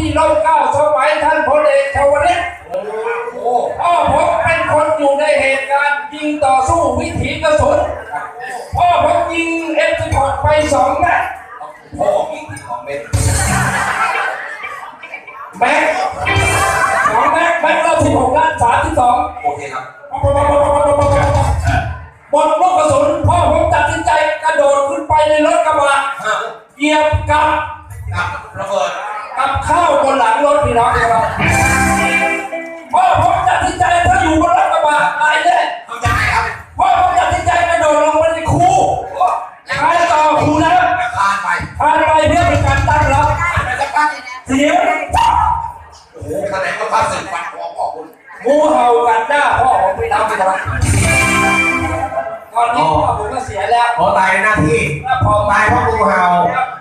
ที่ร่มเกล้าสมัยท่านพลเอกชวลิตโอ้พ่อผมเป็นคนอยู่ในเหตุการณ์ยิงต่อสู้วิถีกระสุนพ่อผมยิง F16 ไปสองนัดพ่อมีที่ของเม็ดแม็กสองแม็กแม็กเราสิบหกล้านสามที่สองโอเคครับบนลูกกระสุนพ่อผมตัดสินใจกระโดดขึ้นไปในรถกระบะห้าเหยียบกับกับระเบิดกับ ข้าวบนหลังรถพี่น้องครับพ่อผมจัดสินใจถ้าอยู่บนรถกระบะตายแน่เข้าใจครับพ่อผมจัดสินใจกระโดดลงไปในคูท้ายต่อคูนะผ่านไปผ่านไปเพื่อเป็นการตั้งรับเสียงโอ้โหแสดงว่าพระสึกฟันคอพ่อคุณมูเห่ากันหน้าพ่อของพี่น้องพี่น้องตอนนี้พ่อผมก็เสียแล้วพอตายในหน้าที่พอตายเพราะมูเห่า